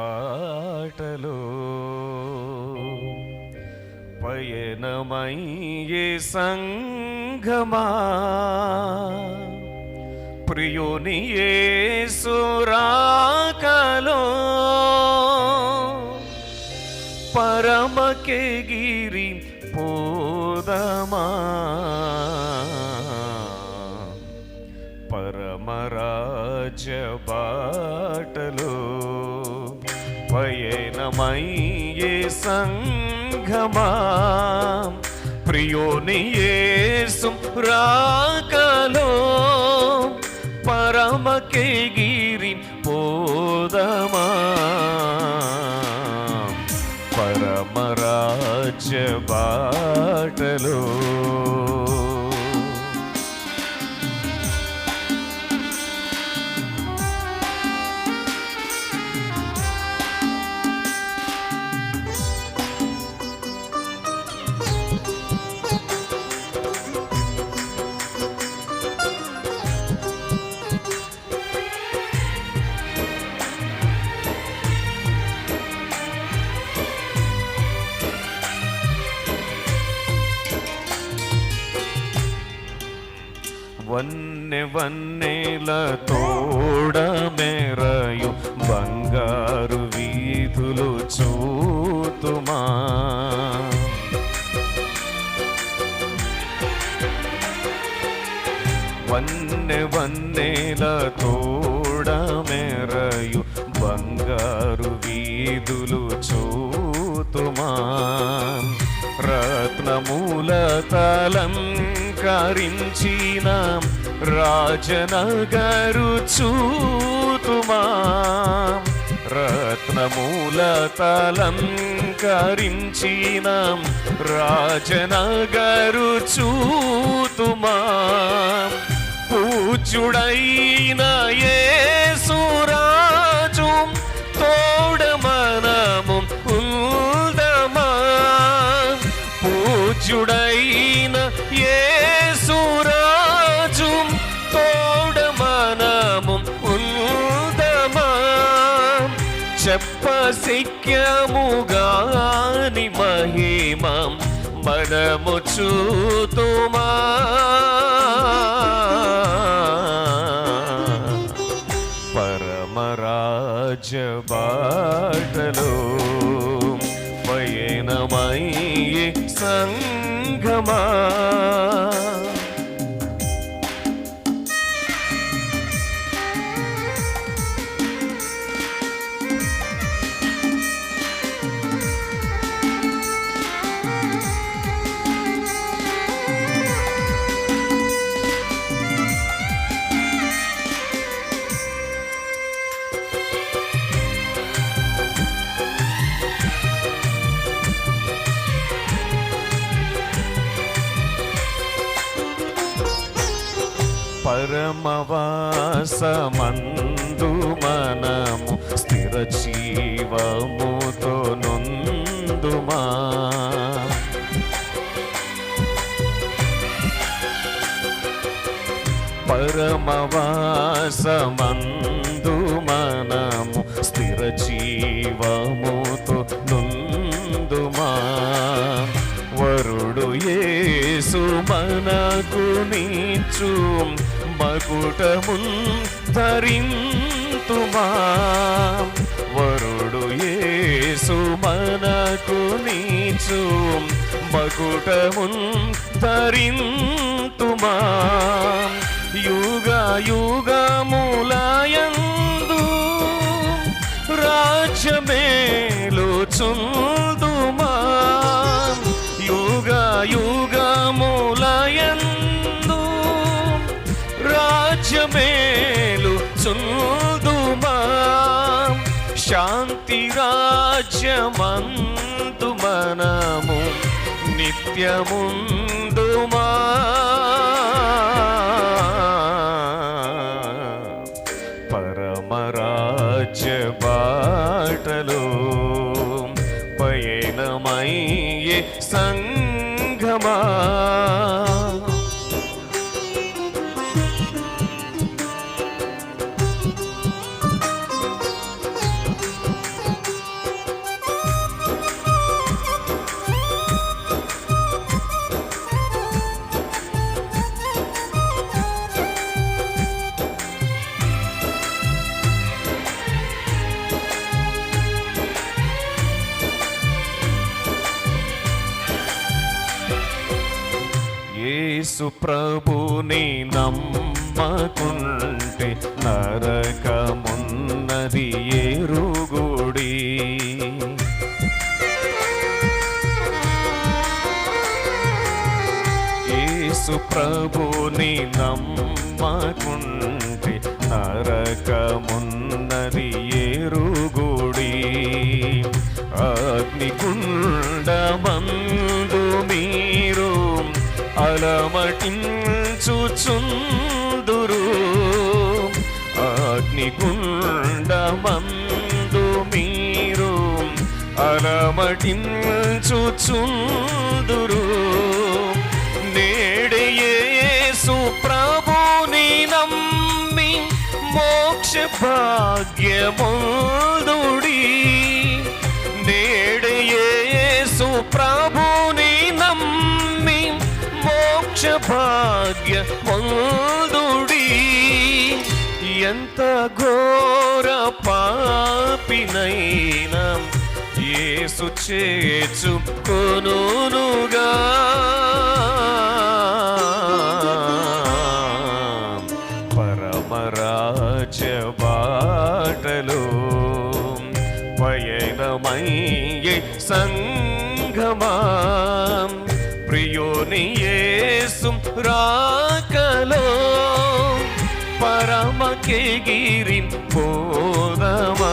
పరమరాజబాటలో పయనమయ్యే సంగమా ప్రియుని సురాకలో పరమకెగిరి పరమరాజ బాటలో పయనమయ్యే సంఘమా? ప్రియోని యేసు రాకలో పరమకెగిరి పోదమా పరమరాజ్య బాటలో వన్నె వన్నెల తోడ బంగారు వీధులు చూతుమా. వన్నె వన్నెల తోడమెరయు బంగారు వీధులు చూతుమా. రత్నమూల తలం తలంకరించిన రాజనగరు చూతుమా. రత్నమూల తలంకరించిన. రాజనగరు చూతుమా. పూజుడైన యేసురాజు శక్యముగాని మహిమం మనము చూతుమా పరమరాజబా పరమవాసమందు మనము స్థిర జీవముతో నొందుమా? పరమవాసమందు మనము స్థిర జీవముతో నొందుమా? వరుడు ఏ మనకు నీచు మకుటమున్ ధరింతుమా? వరుడు యేసు మనకు నీచు మకుటమున్ ధరింతుమా? యుగ యుగములయందు రాజ్యమేలు మేలు చుందుమా శాంతి రాజ్యమందు మనము నిత్యముందుమా పరమరాజ్య బాటలో పయనమయ్యే సంగ యేసు ప్రభుని నమ్మకుంటే నరకమున్నది ఎరుగుడి. యేసు ప్రభుని నమ్మకుంటే నరకమున్నది ఎరుగుడి. అగ్నికుండమందు అలమటించుచుందురు అగ్నిగుండమందు మీరు అలమటించుచుందురు. నేడే యేసు ప్రభుని నమ్మి మోక్ష భాగ్యముదుడి. మోక్ష భాగ్య భాగ్యముదుడి ఎంత ఘోర పాపినైనా ఏసు చేచు కొనుగా పరమరాజ బాటలో పయనమయ్యే సంగమా ప్రియోని యేసు రాకలో పరమకే గిరి పోదమా